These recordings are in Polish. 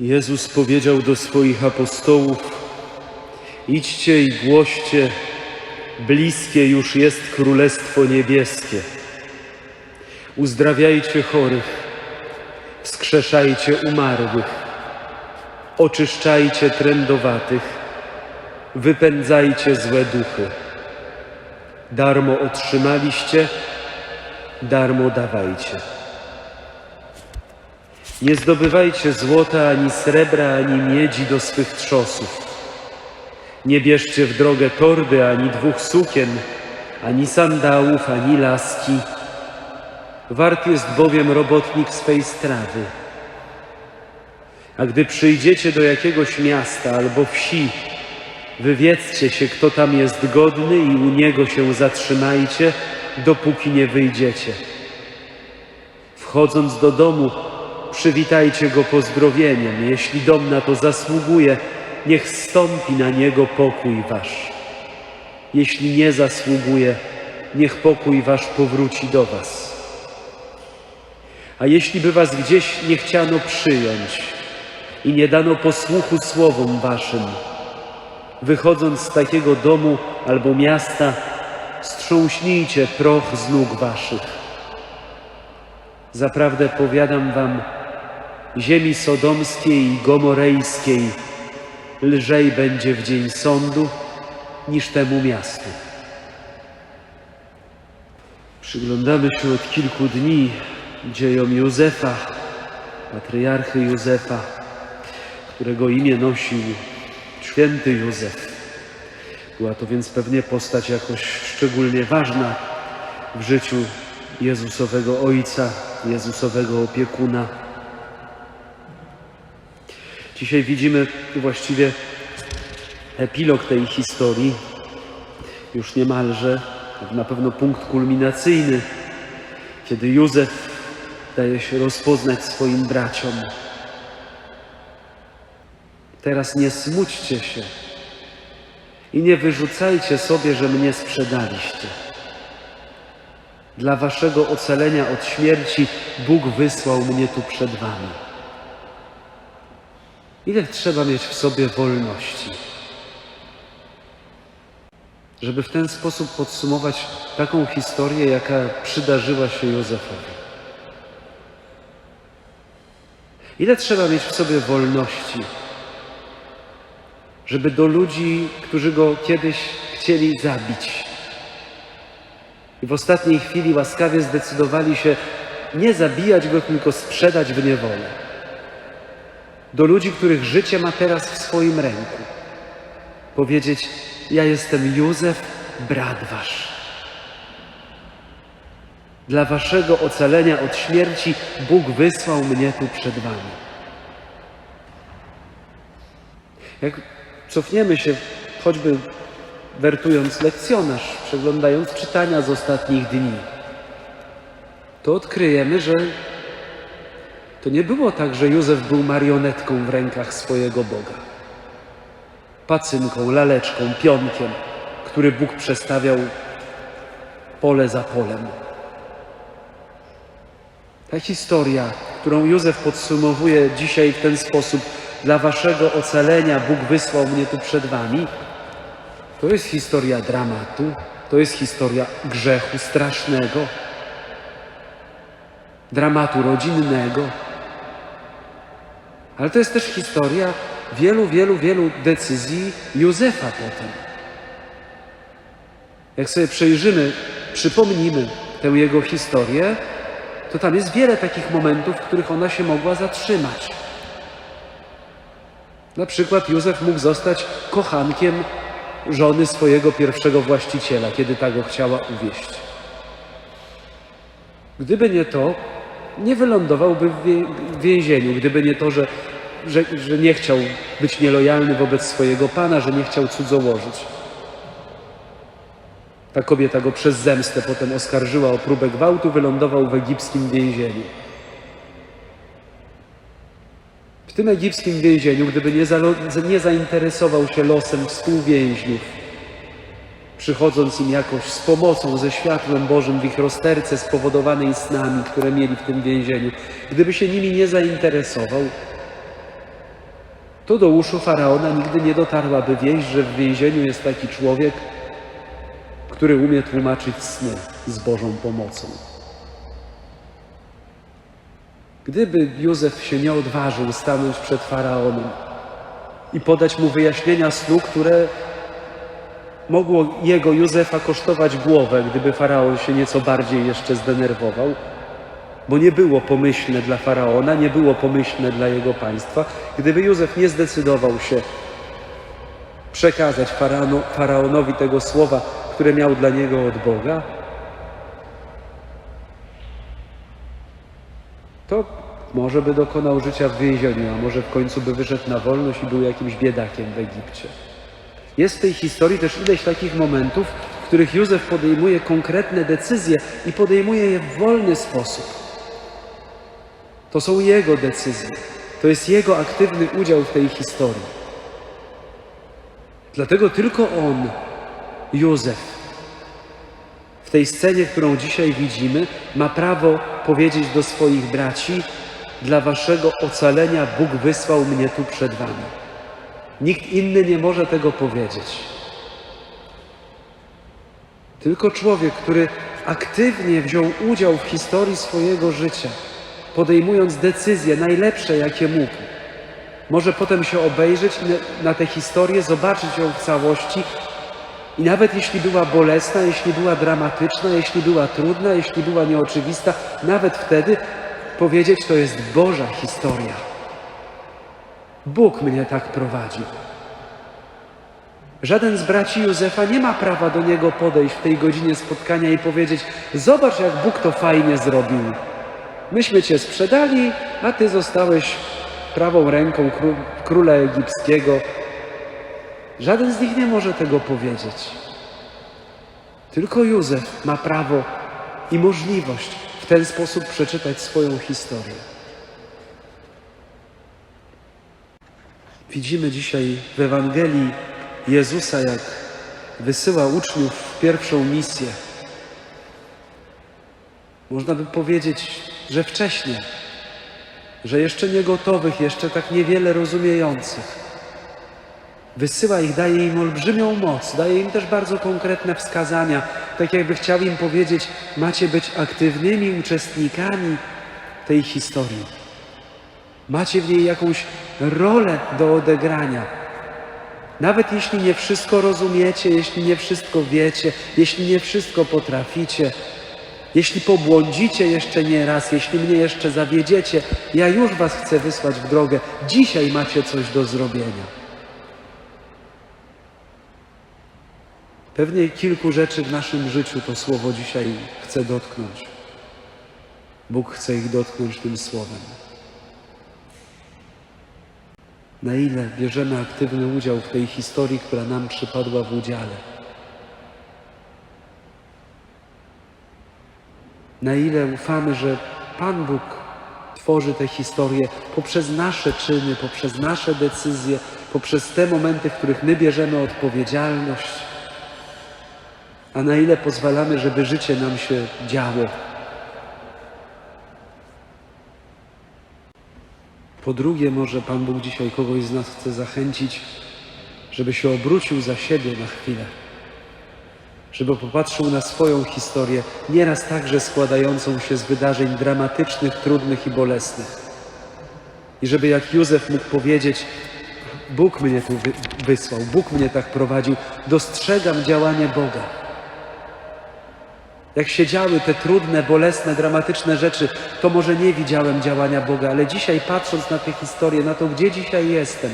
Jezus powiedział do swoich apostołów: Idźcie i głoście, bliskie już jest Królestwo Niebieskie. Uzdrawiajcie chorych, wskrzeszajcie umarłych, oczyszczajcie trędowatych, wypędzajcie złe duchy. Darmo otrzymaliście, darmo dawajcie. Nie zdobywajcie złota ani srebra, ani miedzi do swych trzosów. Nie bierzcie w drogę torby, ani dwóch sukien, ani sandałów, ani laski. Wart jest bowiem robotnik swej strawy. A gdy przyjdziecie do jakiegoś miasta albo wsi, wywiedzcie się, kto tam jest godny i u niego się zatrzymajcie, dopóki nie wyjdziecie. Wchodząc do domu, przywitajcie go pozdrowieniem. Jeśli dom na to zasługuje, niech stąpi na niego pokój wasz. Jeśli nie zasługuje, niech pokój wasz powróci do was. A jeśli by was gdzieś nie chciano przyjąć i nie dano posłuchu słowom waszym, wychodząc z takiego domu albo miasta, strząśnijcie proch z nóg waszych. Zaprawdę powiadam wam, ziemi sodomskiej i gomorejskiej lżej będzie w dzień sądu niż temu miastu. Przyglądamy się od kilku dni dziejom Józefa, patriarchy Józefa, którego imię nosił święty Józef. Była to więc pewnie postać jakoś szczególnie ważna w życiu Jezusowego Ojca, Jezusowego opiekuna. Dzisiaj widzimy właściwie epilog tej historii, już niemalże, na pewno punkt kulminacyjny, kiedy Józef daje się rozpoznać swoim braciom. Teraz nie smućcie się i nie wyrzucajcie sobie, że mnie sprzedaliście. Dla waszego ocalenia od śmierci Bóg wysłał mnie tu przed wami. Ile trzeba mieć w sobie wolności, żeby w ten sposób podsumować taką historię, jaka przydarzyła się Józefowi? Ile trzeba mieć w sobie wolności, żeby do ludzi, którzy go kiedyś chcieli zabić, i w ostatniej chwili łaskawie zdecydowali się nie zabijać go, tylko sprzedać w niewolę. Do ludzi, których życie ma teraz w swoim ręku. Powiedzieć: Ja jestem Józef, brat wasz. Dla waszego ocalenia od śmierci Bóg wysłał mnie tu przed wami. Jak cofniemy się choćby wertując lekcjonarz, przeglądając czytania z ostatnich dni, to odkryjemy, że to nie było tak, że Józef był marionetką w rękach swojego Boga. Pacynką, laleczką, pionkiem, który Bóg przestawiał pole za polem. Ta historia, którą Józef podsumowuje dzisiaj w ten sposób, dla waszego ocalenia Bóg wysłał mnie tu przed wami, to jest historia dramatu, to jest historia grzechu strasznego, dramatu rodzinnego, ale to jest też historia wielu, wielu, wielu decyzji Józefa potem. Jak sobie przejrzymy, przypomnimy tę jego historię, to tam jest wiele takich momentów, w których ona się mogła zatrzymać. Na przykład Józef mógł zostać kochankiem żony swojego pierwszego właściciela, kiedy ta go chciała uwieść. Gdyby nie to, nie wylądowałby w więzieniu, gdyby nie to, że, że, że nie chciał być nielojalny wobec swojego pana, że nie chciał cudzołożyć. Ta kobieta go przez zemstę potem oskarżyła o próbę gwałtu, wylądował w egipskim więzieniu. W tym egipskim więzieniu, gdyby nie, zalo- nie zainteresował się losem współwięźniów, przychodząc im jakoś z pomocą, ze światłem Bożym w ich rozterce spowodowanej snami, które mieli w tym więzieniu, gdyby się nimi nie zainteresował, to do uszu faraona nigdy nie dotarłaby wieść, że w więzieniu jest taki człowiek, który umie tłumaczyć sny z Bożą pomocą. Gdyby Józef się nie odważył stanąć przed faraonem i podać mu wyjaśnienia snu, które mogło jego Józefa kosztować głowę, gdyby faraon się nieco bardziej jeszcze zdenerwował, bo nie było pomyślne dla faraona, nie było pomyślne dla jego państwa. Gdyby Józef nie zdecydował się przekazać faraonu, faraonowi tego słowa, które miał dla niego od Boga, to może by dokonał życia w więzieniu, a może w końcu by wyszedł na wolność i był jakimś biedakiem w Egipcie. Jest w tej historii też ileś takich momentów, w których Józef podejmuje konkretne decyzje i podejmuje je w wolny sposób. To są jego decyzje. To jest jego aktywny udział w tej historii. Dlatego tylko on, Józef, w tej scenie, którą dzisiaj widzimy, ma prawo powiedzieć do swoich braci: Dla waszego ocalenia Bóg wysłał mnie tu przed wami. Nikt inny nie może tego powiedzieć. Tylko człowiek, który aktywnie wziął udział w historii swojego życia, podejmując decyzje najlepsze, jakie mógł, może potem się obejrzeć na tę historię, zobaczyć ją w całości i nawet jeśli była bolesna, jeśli była dramatyczna, jeśli była trudna, jeśli była nieoczywista, nawet wtedy powiedzieć, to jest Boża historia. Bóg mnie tak prowadził. Żaden z braci Józefa nie ma prawa do niego podejść w tej godzinie spotkania i powiedzieć: Zobacz, jak Bóg to fajnie zrobił. Myśmy cię sprzedali, a ty zostałeś prawą ręką kró- króla egipskiego. Żaden z nich nie może tego powiedzieć. Tylko Józef ma prawo i możliwość w ten sposób przeczytać swoją historię. Widzimy dzisiaj w Ewangelii Jezusa, jak wysyła uczniów w pierwszą misję. Można by powiedzieć, że wcześniej, że jeszcze nie gotowych, jeszcze tak niewiele rozumiejących. Wysyła ich, daje im olbrzymią moc, daje im też bardzo konkretne wskazania, tak jakby chciał im powiedzieć: macie być aktywnymi uczestnikami tej historii. Macie w niej jakąś rolę do odegrania. Nawet jeśli nie wszystko rozumiecie, jeśli nie wszystko wiecie, jeśli nie wszystko potraficie, jeśli pobłądzicie jeszcze nie raz, jeśli mnie jeszcze zawiedziecie, ja już was chcę wysłać w drogę. Dzisiaj macie coś do zrobienia. Pewnie kilku rzeczy w naszym życiu to słowo dzisiaj chce dotknąć. Bóg chce ich dotknąć tym słowem. Na ile bierzemy aktywny udział w tej historii, która nam przypadła w udziale? Na ile ufamy, że Pan Bóg tworzy tę historię poprzez nasze czyny, poprzez nasze decyzje, poprzez te momenty, w których my bierzemy odpowiedzialność, a na ile pozwalamy, żeby życie nam się działo. Po drugie, może Pan Bóg dzisiaj kogoś z nas chce zachęcić, żeby się obrócił za siebie na chwilę, żeby popatrzył na swoją historię, nieraz także składającą się z wydarzeń dramatycznych, trudnych i bolesnych. I żeby jak Józef mógł powiedzieć, Bóg mnie tu wy- wysłał, Bóg mnie tak prowadził, dostrzegam działanie Boga. Jak się działy te trudne, bolesne, dramatyczne rzeczy, to może nie widziałem działania Boga, ale dzisiaj patrząc na tę historię, na to, gdzie dzisiaj jestem,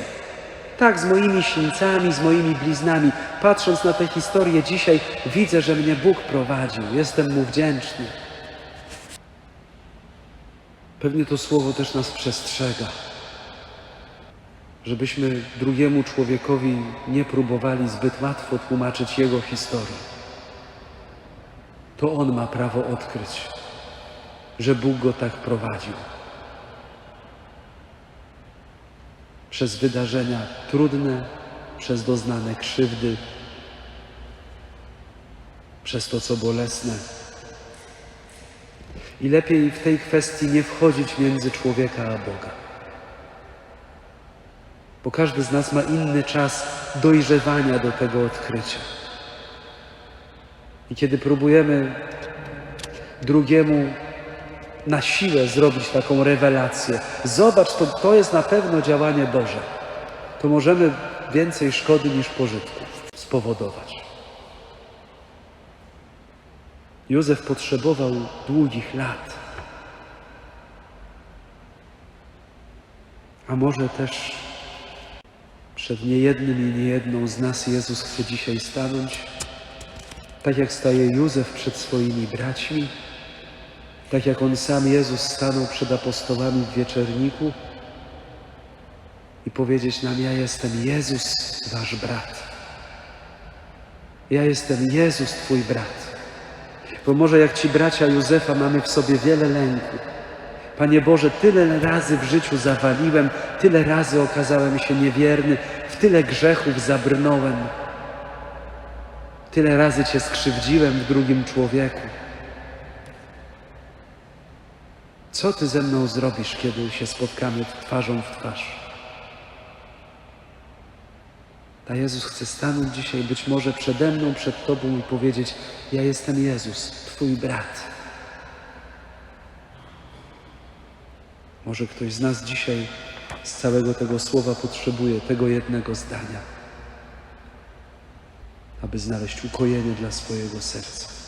tak, z moimi sińcami, z moimi bliznami, patrząc na tę historię dzisiaj, widzę, że mnie Bóg prowadził. Jestem Mu wdzięczny. Pewnie to słowo też nas przestrzega, żebyśmy drugiemu człowiekowi nie próbowali zbyt łatwo tłumaczyć jego historii to on ma prawo odkryć, że Bóg go tak prowadził. Przez wydarzenia trudne, przez doznane krzywdy, przez to, co bolesne. I lepiej w tej kwestii nie wchodzić między człowieka a Boga. bo każdy z nas ma inny czas dojrzewania do tego odkrycia. I kiedy próbujemy drugiemu na siłę zrobić taką rewelację, zobacz, to, to jest na pewno działanie Boże, to możemy więcej szkody niż pożytku spowodować. Józef potrzebował długich lat. A może też przed niejednym i niejedną z nas Jezus chce dzisiaj stanąć, tak jak staje Józef przed swoimi braćmi, tak jak on sam Jezus stanął przed apostołami w wieczerniku i powiedzieć nam: Ja jestem Jezus, wasz brat. Ja jestem Jezus, twój brat. Bo może jak ci bracia Józefa mamy w sobie wiele lęku. Panie Boże, tyle razy w życiu zawaliłem, tyle razy okazałem się niewierny, w tyle grzechów zabrnąłem, tyle razy Cię skrzywdziłem w drugim człowieku. Co Ty ze mną zrobisz, kiedy się spotkamy twarzą w twarz? A Jezus chce stanąć dzisiaj być może przede mną, przed Tobą i powiedzieć: Ja jestem Jezus, Twój brat. Może ktoś z nas dzisiaj z całego tego słowa potrzebuje tego jednego zdania, aby znaleźć ukojenie dla swojego serca.